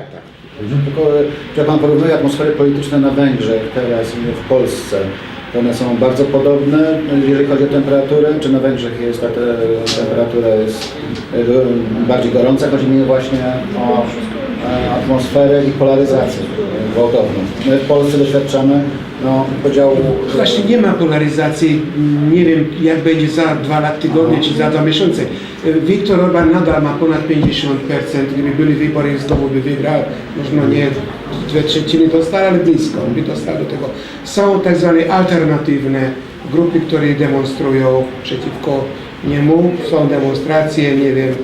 Tak, tak. Tylko, jak Pan porównuje atmosfery polityczne na Węgrzech teraz i w Polsce, to one są bardzo podobne, jeżeli chodzi o temperaturę, czy na Węgrzech jest ta te, temperatura jest e, bardziej gorąca? Chodzi mi właśnie o e, atmosferę i polaryzację gwałtowną. My w Polsce doświadczamy no, podziału... Właśnie nie ma polaryzacji. Nie wiem, jak będzie za dwa lata tygodnie czy za dwa miesiące. Viktor Orban nadal ma ponad 50%. Gdyby były wybory, znowu by wygrał. Można nie dwie trzeciny dostał, ale blisko by dostał do tego. Są tak zwane alternatywne grupy, które demonstrują przeciwko niemu. Są demonstracje, nie wiem,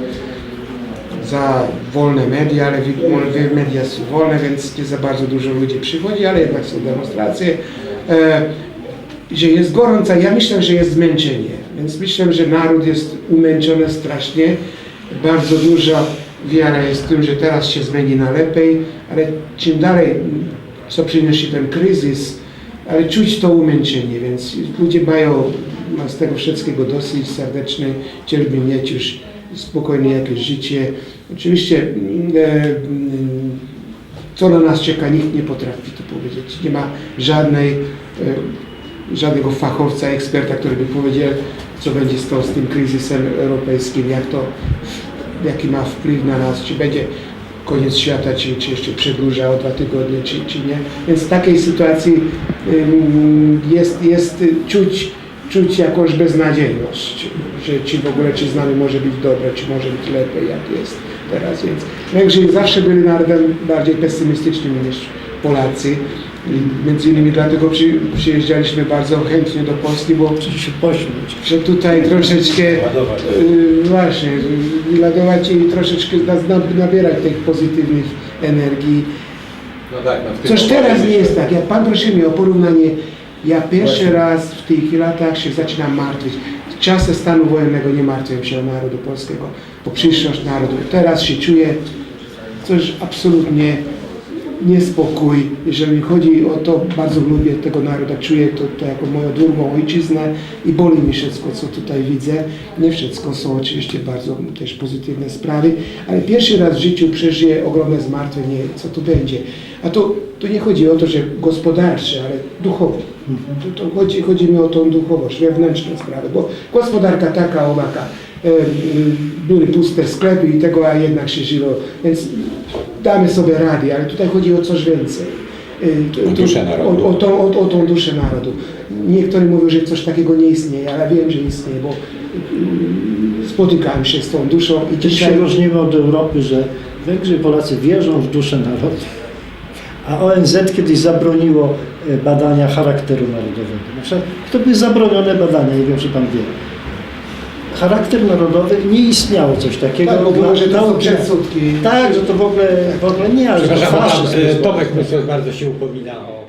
za wolne media, ale media są wolne, więc nie za bardzo dużo ludzi przychodzi, ale jednak są demonstracje. E, że jest gorąca, ja myślę, że jest zmęczenie, więc myślę, że naród jest umęczony strasznie. Bardzo duża wiara jest w tym, że teraz się zmieni na lepiej, ale czym dalej, co przynosi ten kryzys, ale czuć to umęczenie, więc ludzie mają ma z tego wszystkiego dosyć serdeczny, chcieliby mieć już spokojne jakieś życie. Oczywiście mm, e, mm, co na nas czeka, nikt nie potrafi to powiedzieć. Nie ma żadnej, e, żadnego fachowca, eksperta, który by powiedział, co będzie stało z tym kryzysem europejskim, jak to, jaki ma wpływ na nas, czy będzie koniec świata, czy, czy jeszcze przedłuża o dwa tygodnie, czy, czy nie. Więc w takiej sytuacji jest, jest czuć, czuć jakąś beznadziejność, że czy w ogóle, czy z nami może być dobre, czy może być lepiej, jak jest teraz. Więc Węgrzy zawsze byli narodem bardziej pesymistycznym niż Polacy. I między innymi dlatego przy, przyjeżdżaliśmy bardzo chętnie do Polski, bo się pośmieć. że tutaj troszeczkę Ładować. y, właśnie y, ładować i troszeczkę nas na- nabierać tych pozytywnych energii. No tak, no w tym Coś teraz nie jest tak. Jak Pan prosi mnie o porównanie, ja pierwszy raz w tych latach się zaczynam martwić. W czasach stanu wojennego nie martwiłem się o narodu polskiego, o przyszłość narodu. Teraz się czuję coś absolutnie niespokój. Jeżeli chodzi o to, bardzo lubię tego narodu, czuję to, to jako moją drugą ojczyznę i boli mi wszystko, co tutaj widzę. Nie wszystko są oczywiście bardzo też pozytywne sprawy, ale pierwszy raz w życiu przeżyję ogromne zmartwienie, co tu będzie. A to, to nie chodzi o to, że gospodarcze, ale duchowo. To, to chodzi, chodzi mi o tą duchowość, wewnętrzną sprawę, bo gospodarka taka, owaka, e, były puste sklepy i tego, a jednak się żyło, więc damy sobie rady, ale tutaj chodzi o coś więcej. E, to- duszę narodu. O, o, tą, o, o tą duszę narodu. Niektórzy mówią, że coś takiego nie istnieje, ale wiem, że istnieje, bo mm, spotykałem się z tą duszą i dzisiaj... się różnimy od Europy, że Węgrzy i Polacy wierzą w duszę narodu, a ONZ kiedyś zabroniło e, badania charakteru narodowego. Na przykład, to były zabronione badania, nie wiem, czy Pan wie. Charakter narodowy nie istniało coś takiego. Tak, było, że to. Tak, że to w ogóle, w ogóle nie, ale to Przepraszam, faszyzm e, w. Tomek bardzo się upomina o